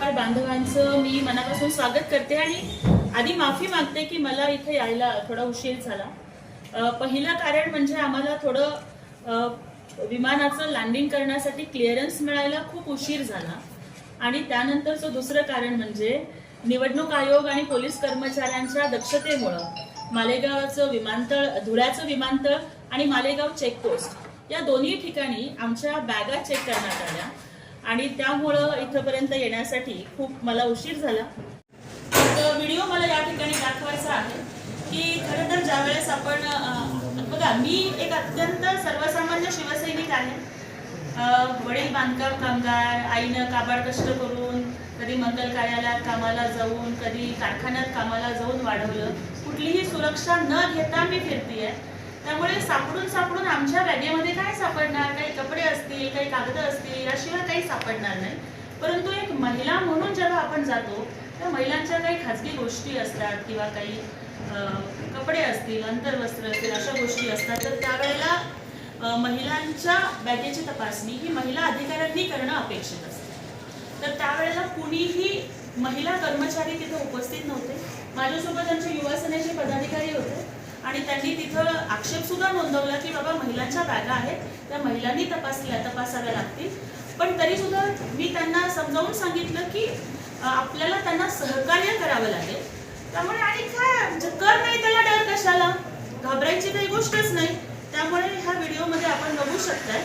पत्रकार बांधवांचं. मी मनापासून स्वागत करते आणि आधी माफी मागते की मला इथे यायला थोडा उशीर झाला. पहिलं कारण म्हणजे आम्हाला थोडं विमानाचं लँडिंग करण्यासाठी क्लिअरन्स मिळायला खूप उशीर झाला. आणि त्यानंतरचं दुसरं कारण म्हणजे निवडणूक आयोग आणि पोलीस कर्मचाऱ्यांच्या दक्षतेमुळं मालेगावचं विमानतळ धुळ्याचं विमानतळ आणि मालेगाव चेकपोस्ट या दोन्ही ठिकाणी आमच्या बॅगा चेक करण्यात आल्या. आणि त्यामुळं इथंपर्यंत येण्यासाठी खूप मला उशीर झाला. तर व्हिडिओ मला या ठिकाणी दाखवायचा आहे की खरं तर ज्या वेळेस आपण बघा मी एक अत्यंत सर्वसामान्य शिवसैनिक आहे. वडील बांधकाम कामगार आईनं काबाड कष्ट करून कधी मंगल कार्यालयात कामाला जाऊन कधी कारखान्यात कामाला जाऊन वाढवलं. कुठलीही सुरक्षा न घेता मी फिरतीये. त्यामुळे सापडून सापडून आमच्या बॅगेमध्ये काय सापडणार? काही कपडे असतील काही कागद असतील याशिवाय काही सापडणार नाही. परंतु एक महिला म्हणून जेव्हा आपण जातो त्या महिलांच्या काही खाजगी गोष्टी असतात किंवा काही कपडे असतील अंतर्वस्त्र असतील अशा गोष्टी असतात तर त्यावेळेला महिलांच्या बॅगेची तपासणी ही महिला अधिकाऱ्यांनी करणं अपेक्षित असते. तर त्यावेळेला कुणीही महिला कर्मचारी तिथे उपस्थित नव्हते. माझ्यासोबत आमचे युवा सेनेचे पदाधिकारी होते. आणि त्यांनी तिथं आक्षेप सुद्धा नोंदवला की बाबा महिलांच्या बॅगा आहेत त्या महिलांनी तपासल्या तपासाव्या लागतील. पण तरी सुद्धा मी त्यांना समजावून सांगितलं की आपल्याला त्यांना सहकार्य करावं लागेल. त्यामुळे आणि काय म्हणजे कर नाही त्याला डर कशाला? घाबरायची काही गोष्टच नाही. त्यामुळे ह्या व्हिडिओमध्ये आपण बघू शकताय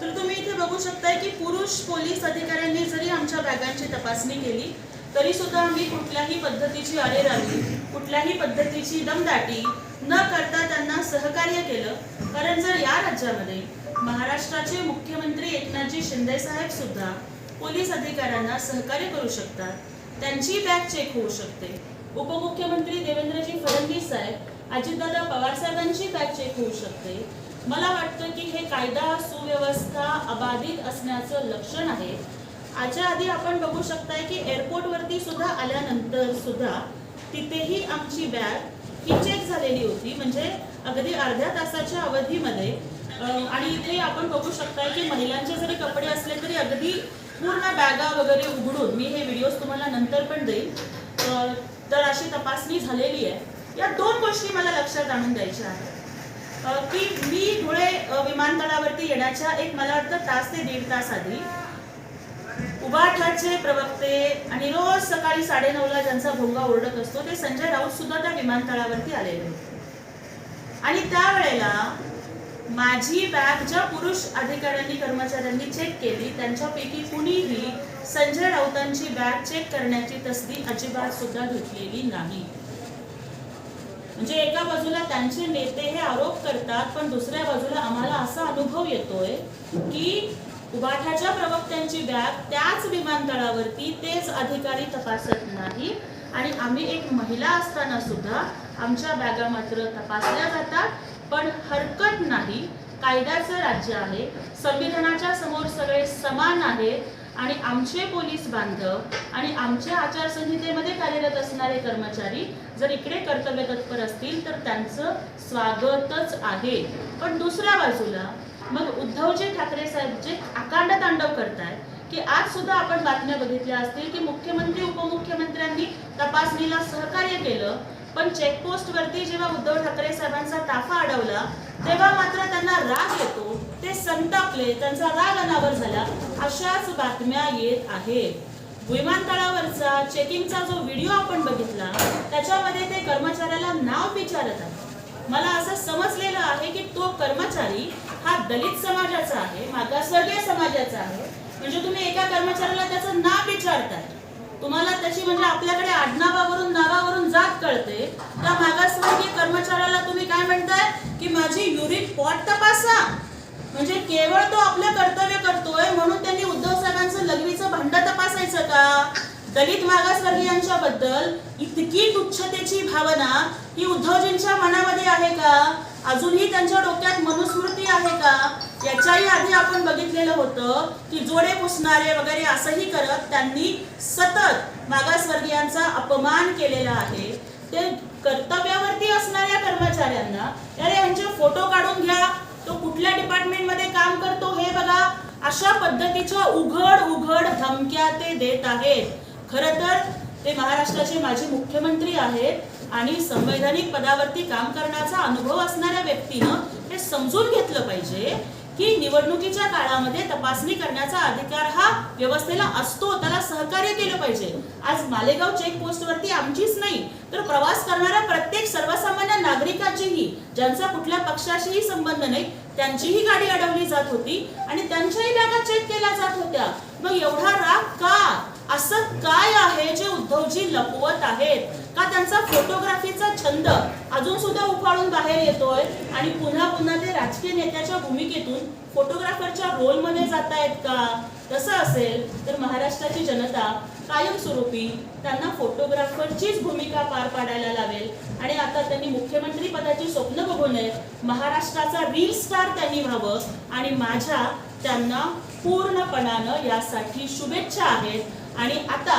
तर तुम्ही इथे बघू शकताय की पुरुष पोलीस अधिकाऱ्यांनी जरी आमच्या बॅगांची तपासणी केली तरी सुद्धा आम्ही कुठल्याही पद्धतीची अरेरावी कुठल्याही पद्धतीची दमदाटी न करता त्यांना सहकार्य केलं. कारण जर या राज्यामध्ये महाराष्ट्राचे मुख्यमंत्री एकनाथजी शिंदे साहेब सुद्धा पोलीस अधिकाऱ्यांना सहकार्य करू शकतात त्यांची बॅग चेक होऊ शकते. उपमुख्यमंत्री देवेंद्रजी फडणवीस साहेब अजितदादा पवार काय चेक होऊ शकते. मला वाटतं की हे कायदा सुव्यवस्था अबाधित असण्याचं लक्षण आहे. आजच्या आधी आपण बघू शकताय की एअरपोर्टवरती सुद्धा आल्यानंतर सुद्धा तिथेही आमची बॅग ही चेक झालेली होती. म्हणजे अगदी अर्ध्या तासाच्या अवधीमध्ये आणि इथे आपण बघू शकताय की महिलांचे जरी कपडे असले तरी अगदी पूर्ण बॅगा वगैरे उघडून मी हे व्हिडिओज तुम्हाला नंतर पण देईन. तर अशी तपासणी झालेली आहे. या दोन गोष्टी मला लक्षात आणून द्यायच्या आहेत. की मी धुळे विमानतळावरती येण्याच्या एक मला वाटतं तास ते दीड तास आधी उभाठाचे प्रवक्ते आणि रोज सकाळी साडेनऊला ज्यांचा भोंगा ओरडत असतो ते संजय राऊत सुद्धा त्या विमानतळावरती आलेले होते. आणि त्यावेळेला माझी बॅग ज्या पुरुष अधिकाऱ्यांनी कर्मचाऱ्यांनी चेक केली त्यांच्यापैकी कुणीही संजय राऊतांची बॅग चेक करण्याची तसदी अजिबात सुद्धा घेतलेली नाही. म्हणजे एका बाजूला त्यांचे नेते हे आरोप करतात पण दुसऱ्या बाजूला आम्हाला असा अनुभव येतोय की उबाठाच्या प्रवक्त्यांची बॅग त्याच विमानतळावरती तेच अधिकारी तपासत नाही. आणि आम्ही एक महिला असताना सुद्धा आमच्या बॅगा मात्र तपासल्या जातात पण हरकत नाही. कायद्याचं राज्य आहे. संविधानाच्या समोर सगळे समान आहेत. आणि आमचे पोलीस बांधव आणि आमच्या आचारसंहितेमध्ये कार्यरत असणारे कर्मचारी जर इकडे कर्तव्य तत्पर असतील तर त्यांचं स्वागतच आहे. पण दुसऱ्या बाजूला मग उद्धवजी ठाकरे साहेब जे आकांड तांडव करताय की आज सुद्धा आपण बातम्या बघितल्या असतील की मुख्यमंत्री उपमुख्यमंत्र्यांनी तपासणीला सहकार्य केलं पण चेकपोस्ट वरती जेव्हा उद्धव ठाकरे साहेबांचा ताफा अडवला तेव्हा मात्र त्यांना राग येतो ते संतापले त्यांचा राग अनावर झाला अशाच बातम्या येत आहेत. विमानतळावरचा चेकिंगचा जो व्हिडिओ आपण बघितला त्याच्यामध्ये ते कर्मचाऱ्याला नाव विचारत आहे मला असं समजलेलं आहे की तो कर्मचारी हा दलित समाजाचा आहे मागासवर्गीय समाजाचा आहे म्हणजे तुम्ही एका कर्मचाऱ्याला त्याचं नाव विचारताय तुम्हाला त्याची म्हणजे आपल्याकडे आडनावावरून नावावरून जात कळते. त्या मागासवर्गीय कर्मचाऱ्याला तुम्ही काय म्हणताय? की माझी युरिन पॉट तपासा. म्हणजे केवळ तो आपलं कर्तव्य करतोय म्हणून त्यांनी उद्धव साहेबांचं लघवीचं भांड तपासायचं का? दलित मागासवर्गीयांच्या बद्दल इतकी तुच्छतेची भावना ही उद्धवजींच्या मनामध्ये आहे का? अजूनही त्यांच्या डोक्यात मनुस्मृती आहे का? याच्याही आधी आपण बघितलेलं होतं की जोडे पुसणारे वगैरे असंही करत त्यांनी सतत मागासवर्गीयांचा अपमान केलेला आहे. ते कर्तव्यावरती असणाऱ्या कर्मचाऱ्यांना अरे यांचे फोटो काढून घ्या. तो कुठल्या डिपार्टमेंटमध्ये काम करतो हे बघा. अशा पद्धतीच्या उघड उघड धमक्या ते देत आहेत. खर तर ते महाराष्ट्राचे माजी मुख्यमंत्री आहेत आणि संवैधानिक पदावरती काम करण्याचा अनुभव असणाऱ्या व्यक्तीनं हे समजून घेतलं पाहिजे. की निवडणुकीच्या काळामध्ये तपासणी करण्याचा अधिकार हा व्यवस्थेला असतो त्याला सहकार्य केलं पाहिजे. आज मालेगाव चेक पोस्टवरती आमचीच नाही तर प्रवास करणाऱ्या प्रत्येक सर्वसामान्य नागरिकाचीही ज्यांचा कुठल्या पक्षाशीही संबंध नाही त्यांचीही गाडी अडवली जात होती आणि त्यांच्याही बॅगा चेक केल्या जात होत्या. मग एवढा राग का? असं काय आहे जे उद्धवजी लपवत आहेत? का त्यांचा फोटोग्राफीचा छंद अजून सुद्धा उफाळून बाहेर येतोय? आणि पुन्हा पुन्हा ते राजकीय नेत्याच्या भूमिकेतून फोटोग्राफरच्या रोलमध्ये जात आहेत का? तसं असेल तर महाराष्ट्राची जनता कायमस्वरूपी त्यांना फोटोग्राफरचीच भूमिका पार पाडायला लावेल. आणि आता त्यांनी मुख्यमंत्री पदाची स्वप्न बघू नये महाराष्ट्राचा रील स्टार त्यांनी व्हावं. आणि माझ्या त्यांना पूर्णपणानं यासाठी शुभेच्छा आहेत. आणि आता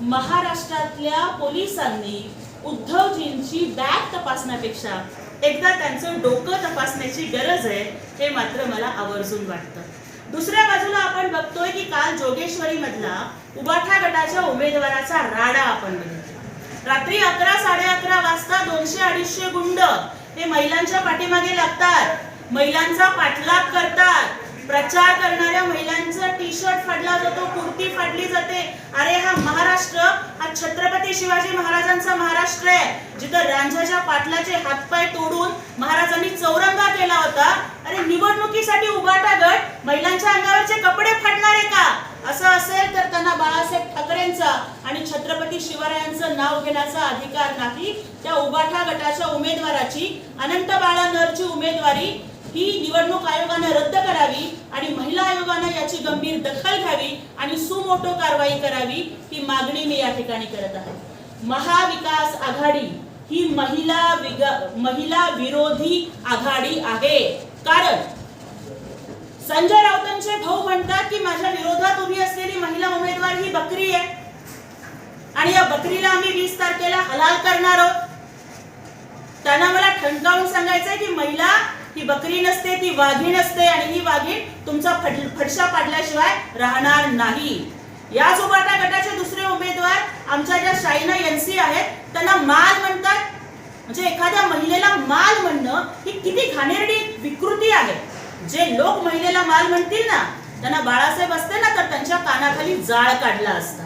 महाराष्ट्रातल्या पोलिसांनी उद्धवजींची बॅग तपासण्यापेक्षा एकदा त्यांचं डोकं तपासण्याची गरज आहे हे मात्र मला आवर्जून वाटतं. दुसऱ्या बाजूला आपण बघतोय की काल जोगेश्वरी मधला उबाठा गटाच्या उमेदवाराचा राडा आपण बघितला. रात्री अकरा साडे अकरा वाजता दोनशे अडीचशे गुंड हे महिलांच्या पाठीमागे लागतात. महिलांचा पाठलाग करतात. प्रचार करणाऱ्या महिलांचा टी शर्ट फाडला जातो कुर्ती जाते अरे हा महाराष्ट्र हा छत्रपती शिवाजी महाराजांचा महाराष्ट्र आहे. जिथं रांझाच्या पाटलाचे हातपाय तोडून महाराजांनी चौरंगा केला होता. अरे निवडणुकीसाठी उभाटा गट महिलांच्या अंगावरचे कपडे फाडणार आहे का? असं असेल तर त्यांना बाळासाहेब ठाकरेंचा आणि छत्रपती शिवरायांचं नाव घेण्याचा अधिकार नाही. त्या उबाठा गटाच्या उमेदवाराची अनंत बाळा नरची उमेदवारी ही निवडणूक आयोगाने रद्द करावी आणि महिला आयोगाने याची गंभीर दखल घ्यावी आणि सुमोटो कारवाई करावी ही मागणी मी या ठिकाणी करत आहे. महाविकास आघाडी ही महिला महिला विरोधी आघाडी आहे. कारण संजय राऊतांचे भाऊ म्हणतात की माझ्या विरोधात उभी असलेली महिला उमेदवार ही बकरी आहे. आणि या बकरीला आम्ही वीस तारखेला हलाल करणार आहोत. त्यांना मला ठणकावून सांगायचंय की महिला ही बकरी नसते ती वाघीण असते आणि ही वाघीण तुमचा फड- फडशा पाडल्याशिवाय राहणार नाही. या उबाटा गटाचे दुसरे उमेदवार आमच्या ज्या शाईना एनसी आहेत त्यांना माल म्हणतात. म्हणजे एखाद्या महिलेला माल म्हणणं ही किती घाणेरडी विकृती आहे. जे लोक महिलेला माल म्हणतील ना त्यांना बाळासाहेब असते ना तर त्यांच्या कानाखाली जाळ काढला असता.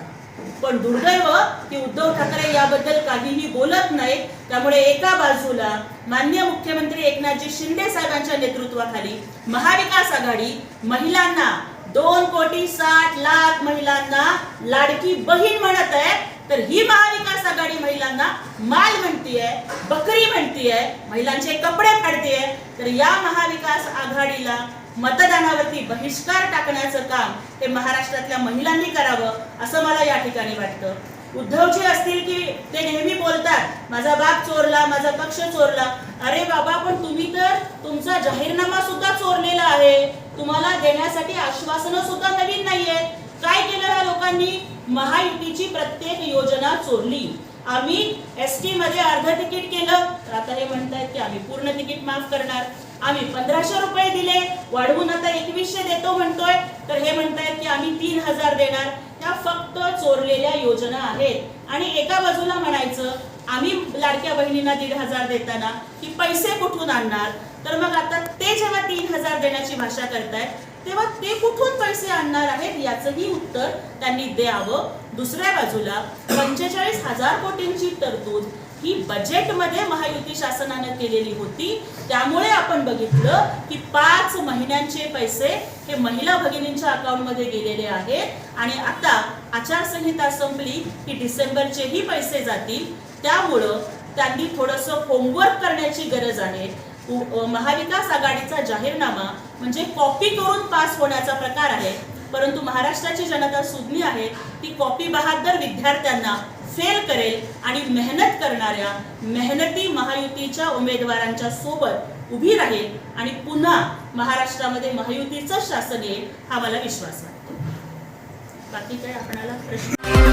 पण दुर्दैव की उद्धव ठाकरे याबद्दल काहीही बोलत नाहीत. त्यामुळे एका बाजूला मान्य मुख्यमंत्री एकनाथजी शिंदे साहेबांच्या नेतृत्वाखाली महाविकास आघाडी महिलांना दोन कोटी साठ लाख महिलांना लाडकी बहीण म्हणत आहे तर ही महाविकास आघाडी महिलांना माल म्हणतीये बकरी म्हणतीये महिलांचे कपडे फाडतीये. तर या महाविकास आघाडीला मतदानावरती बहिष्कार टाकण्याचं काम हे महाराष्ट्रातल्या महिलांनी करावं असं मला या ठिकाणी वाटतं. उद्धवजी असतील की ते नेहमी बोलतात माझा बाप चोरला माझा पक्ष चोरला. अरे बाबा पण तुम्ही तर तुमचा जाहीरनामा सुद्धा चोरलेला आहे. तुम्हाला देण्यासाठी आश्वासनं सुद्धा नवीन नाहीयेत. काय केलं या लोकांनी? महायुतीची प्रत्येक योजना चोरली. आम्ही एस टी मध्ये अर्ध तिकीट केलं. तर आता हे म्हणतायत की आम्ही पूर्ण तिकीट माफ करणार. आम्ही पंधराशे रुपये दिले. वाढवून आता एकवीसशे देतो म्हणतोय. तर हे म्हणतायत की आम्ही तीन हजार देणार. त्या फक्त चोरलेल्या योजना आहेत. आणि एका बाजूला म्हणायचं आम्ही लाडक्या बहिणींना दीड हजार देताना की पैसे कुठून आणणार? तर मग आता ते जेव्हा तीन हजार देण्याची भाषा करतायत. तेव्हा ते कुठून पैसे आणणार आहेत याचंही उत्तर त्यांनी द्यावं. दुसऱ्या बाजूला पंचेचाळीस हजार कोटींची तरतूद ही बजेटमध्ये महायुती शासनानं केलेली होती. त्यामुळे आपण बघितलं की पाच महिन्यांचे पैसे हे महिला भगिनींच्या अकाउंटमध्ये गेलेले आहेत. आणि आता आचारसंहिता संपली की डिसेंबरचेही पैसे जातील. त्यामुळं त्यांनी थोडंसं होमवर्क करण्याची गरज आहे. महाविकास आघाडीचा जाहीरनामा म्हणजे कॉपी करून पास होण्याचा प्रकार आहे. परंतु महाराष्ट्राची जनता सुज्ञी आहे ती कॉपी बहादर विद्यार्थ्यांना फेल करेल आणि मेहनत करणाऱ्या मेहनती महायुतीच्या उमेदवारांच्या सोबत उभी राहील आणि पुन्हा महाराष्ट्रामध्ये महायुतीचं शासन येईल हा मला विश्वास वाटतो बाकी काय आपणाला प्रश्न